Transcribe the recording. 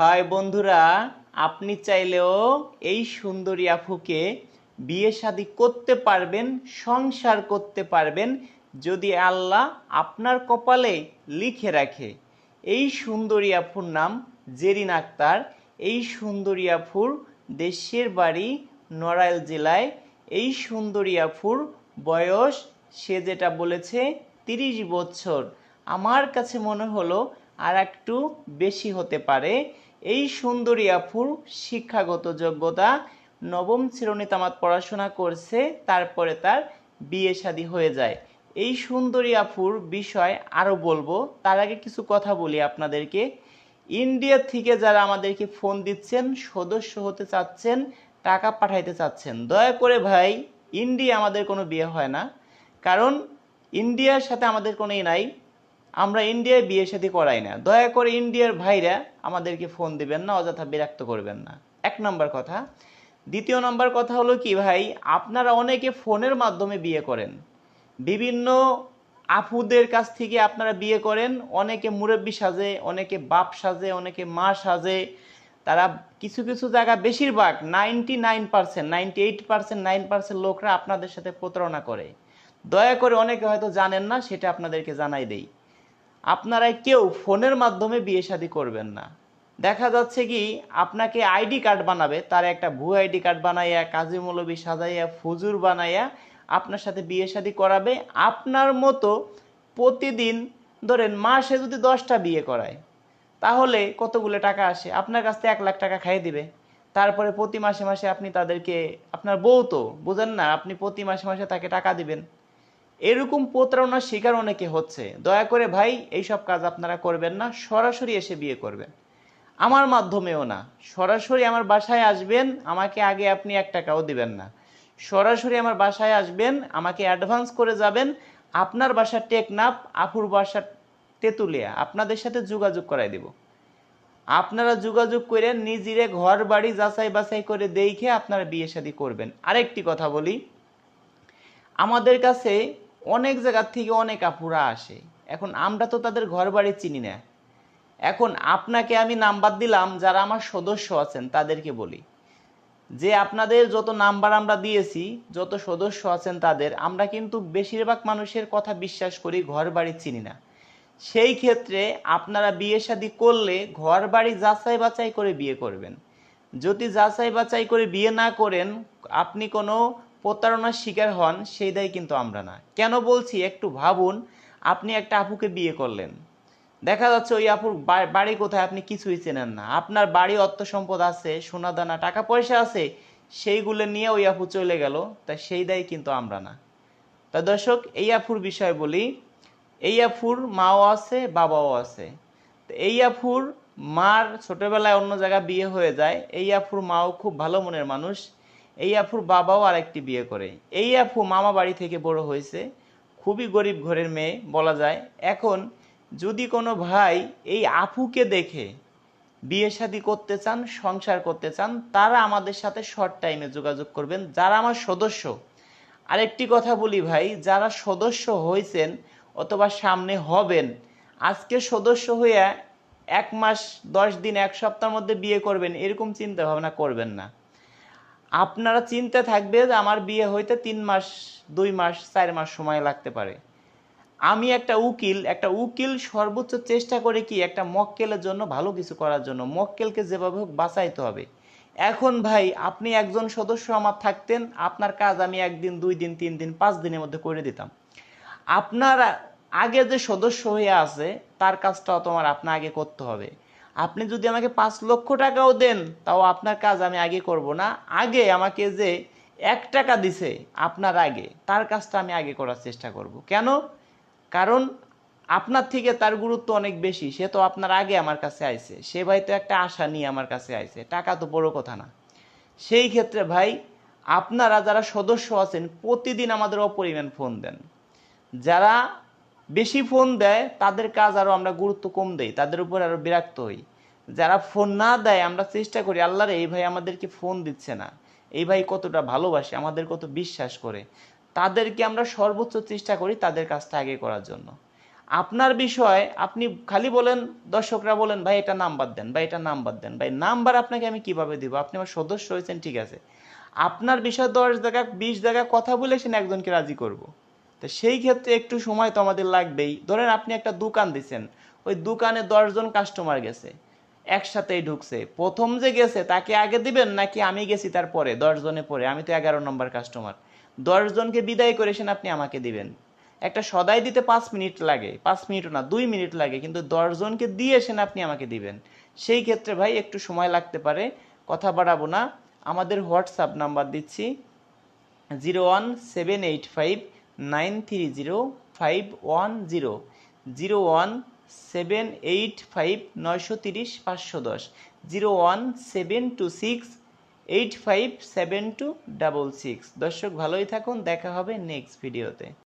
হয় বন্ধুরা, আপনি চাইলেও এই সুন্দরী আফুকে বিয়ে শাদী করতে পারবেন, সংসার করতে পারবেন, যদি আল্লাহ আপনার কপালে লিখে রাখে। এই সুন্দরী আফুর নাম জেরিন আক্তার। এই সুন্দরী আফুর দেশের বাড়ি নড়াইল জেলায়। এই সুন্দরী আফুর বয়স, সে যেটা বলেছে, তিরিশ বছর। আমার কাছে মনে হলো আর একটু বেশি হতে পারে। এই সুন্দরী আফুর শিক্ষাগত যোগ্যতা নবম শ্রেণি তামাত পড়াশোনা করছে, তারপরে তার বিয়ে শাদী হয়ে যায়। এই সুন্দরী আফুর বিষয় আরও বলব, তার আগে কিছু কথা বলি আপনাদেরকে। ইন্ডিয়া থেকে যারা আমাদেরকে ফোন দিচ্ছেন, সদস্য হতে চাচ্ছেন, টাকা পাঠাইতে চাচ্ছেন, দয়া করে ভাই, ইন্ডিয়া আমাদের কোনো বিয়ে হয় না। কারণ, ইন্ডিয়ার সাথে আমাদের কোনো ই নাই। আমরা ইন্ডিয়ায় বিয়ে সাথে করাই না। দয়া করে ইন্ডিয়ার ভাইরা আমাদেরকে ফোন দিবেন না, অযথা বিরক্ত করবেন না। এক নম্বর কথা। দ্বিতীয় নম্বর কথা হলো কি ভাই, আপনারা অনেকে ফোনের মাধ্যমে বিয়ে করেন। বিভিন্ন আপুদের কাছ থেকে আপনারা বিয়ে করেন, অনেকে মুরব্বী সাজে, অনেকে বাপ সাজে, অনেকে মা সাজে। তারা কিছু কিছু জায়গা বেশিরভাগ ninety nine percent, ninety eight percent, nine percent লোকরা আপনাদের সাথে প্রতারণা করে। দয়া করে অনেকে হয়তো জানেন না, সেটা আপনাদেরকে জানাই দেই। আপনারা কেউ ফোনের মাধ্যমে বিয়ে শাদী করবেন না। দেখা যাচ্ছে কি, আপনাকে আইডি কার্ড বানাবে, তার একটা ভু আইডি কার্ড বানাইয়া, কাজী মৌলবী সাজাইয়া, ফুজুর বানাইয়া আপনার সাথে বিয়ে শাদী করাবে। আপনার মতো প্রতিদিন ধরেন মাসে যদি দশটা বিয়ে করায়, তাহলে কতগুলো টাকা আসে? আপনার কাছ থেকে এক লাখ টাকা খাইয়ে দিবে। তারপরে প্রতি মাসে মাসে আপনি তাদেরকে, আপনার বউ তো, বুঝেন না, আপনি প্রতি মাসে মাসে তাকে টাকা দিবেন। এরকম প্রতারণার শিকার অনেকে হচ্ছে। দয়া করে ভাই এইসব কাজ আপনারা করবেন না, সরাসরি এসে বিয়ে করবেন। আমার মাধ্যমেও না। সরাসরি আমার বাসায় আসবেন, আমাকে আগে আপনি এক টাকাও দিবেন না। সরাসরি আমার বাসায় আসবেন, আমাকে অ্যাডভান্স করে যাবেন, আপনার বাসা টেকনাফ আফুর বাসা তেঁতুলিয়া, আপনাদের সাথে যোগাযোগ করাই দেব। আপনারা যোগাযোগ করে নিজেরে ঘর বাড়ি যাচাই বাছাই করে দেখে আপনারা বিয়ে শাদী করবেন। আরেকটি কথা বলি, আমাদের কাছে অনেক জায়গার থেকে অনেক আপুরা আসে। এখন আমরা তো তাদের ঘর বাড়ি চিনি না। এখন আপনাকে আমি নাম্বার দিলাম, যারা আমার সদস্য আছেন, তাদেরকে বলি। যে আপনাদের যত নাম্বার আমরা দিয়েছি, যত সদস্য আছেন তাদের, আমরা কিন্তু বেশিরভাগ মানুষের কথা বিশ্বাস করি ঘর বাড়ি চিনি না। সেই ক্ষেত্রে আপনারা বিয়ে শাদী করলে ঘর বাড়ি যাচাই বাছাই করে বিয়ে করবেন। যদি যাচাই বাছাই করে বিয়ে না করেন, আপনি কোনো প্রতারণার শিকার হন, সেই দায় কিন্তু আমরা না। কেন বলছি? একটু ভাবুন, আপনি একটা আপুকে বিয়ে করলেন। দেখা যাচ্ছে ওই আপুর বাড়ি কোথায় আপনি কিছুই চেনেন না। আপনার বাড়ি অর্থ সম্পদ আছে সোনা দানা টাকা পয়সা আছে, সেইগুলো নিয়ে ওই আপু চলে গেল। তা সেই দায় কিন্তু আমরা না। তা দর্শক, এই আফুর বিষয় বলি, এই আফুর মাও আছে, বাবাও আছে। এই আফুর মার ছোটবেলায় অন্য জায়গায় বিয়ে হয়ে যায়। এই আফুর মাও খুব ভালো মনের মানুষ। এই আফুর বাবাও আরেকটি বিয়ে করে। এই আফু মামা বাড়ি থেকে বড় হয়েছে। খুবই গরিব ঘরের মেয়ে, বলা যায়। এখন যদি কোনো ভাই এই আফুকে দেখে বিয়ে শাদী করতে চান, সংসার করতে চান, তারা আমাদের সাথে শর্ট টাইমে যোগাযোগ করবেন। যারা আমার সদস্য, আরেকটি কথা বলি ভাই, যারা সদস্য হয়েছেন অথবা সামনে হবেন, আজকে সদস্য হইয়া এক মাস, দশ দিন, এক সপ্তাহের মধ্যে বিয়ে করবেন, এরকম চিন্তা ভাবনা করবেন না। আপনারা চিন্তা থাকবে যে আমার বিয়ে হইতে তিন মাস, দুই মাস, চার মাস সময় লাগতে পারে। আমি একটা উকিল একটা উকিল সর্বোচ্চ চেষ্টা করে কি একটা মক্কেলের জন্য ভালো কিছু করার জন্য, মক্কেলকে যেভাবে হোক বাঁচাইতে হবে। এখন ভাই, আপনি একজন সদস্য আমার থাকতেন, আপনার কাজ আমি একদিন, দুই দিন, তিন দিন, পাঁচ দিনের মধ্যে করে দিতাম। আপনার আগে যে সদস্য হয়ে আছে, তার কাজটাও তোমার আপনার আগে করতে হবে। আপনি যদি আমাকে পাঁচ লক্ষ টাকাও দেন, তাও আপনার কাজ আমি আগে করব না। আগে আমাকে যে এক টাকা দিছে আপনার আগে, তার কাজটা আমি আগে করার চেষ্টা করব। কেন? কারণ আপনার থেকে তার গুরুত্ব অনেক বেশি, সে তো আপনার আগে আমার কাছে আইছে। সে ভাই তো একটা আশা নিয়ে আমার কাছে আইছে। টাকা তো বড় কথা না। সেই ক্ষেত্রে ভাই, আপনারা যারা সদস্য আছেন, প্রতিদিন আমাদের অপরিমাণ ফোন দেন। যারা বেশি ফোন দেয়, তাদের কাজ আরও আমরা গুরুত্ব কম দেই, তাদের উপর আরও বিরক্ত হই। যারা ফোন না দেয়, আমরা চেষ্টা করি, আল্লাহরে এই ভাই আমাদেরকে ফোন দিচ্ছে না। এই ভাই কতটা ভালোবাসে, আমাদের কত বিশ্বাস করে। তাদেরকে আমরা সর্বোচ্চ চেষ্টা করি তাদের কাজটা আগে করার জন্য। আপনার বিষয়, আপনি খালি বলেন, দর্শকরা বলেন, ভাই, এটা নাম্বার দেন, ভাই, এটা নাম্বার দেন। ভাই, নাম্বার আপনাকে আমি কীভাবে দিব? আপনি আমার সদস্য হয়েছেন, ঠিক আছে। আপনার বিষয় দশ জায়গা, বিশ জায়গা কথা বলে সে একজনকে রাজি করব। তো সেই ক্ষেত্রে একটু সময় তো আমাদের লাগবেই। ধরেন আপনি একটা দোকান দিচ্ছেন ওই দোকানে দশজন কাস্টমার গেছে। একসাথেই ঢুকছে। প্রথম যে গেছে, তাকে আগে দিবেন নাকি আমি গেছি তারপরে? দশ জনে পরে। আমি তো এগারো নম্বর কাস্টমার দশ জনকে বিদায় করেছেন আপনি আমাকে দিবেন। একটা সদাই দিতে পাঁচ মিনিট লাগে। পাঁচ মিনিট না, দুই মিনিট লাগে। কিন্তু দশ জনকে দিয়েছেন আপনি আমাকে দিবেন। সেই ক্ষেত্রে ভাই, একটু সময় লাগতে পারে। কথা বাড়াবো না। আমাদের হোয়াটসঅ্যাপ নাম্বার দিচ্ছি zero one seven eight five nine three zero five one zero zero one seven eight five নয়শো তিরিশ পাঁচশো দশ zero one seven two six eight five seven two double six দর্শক, ভালোই থাকুন, দেখা হবে নেক্সট ভিডিওতে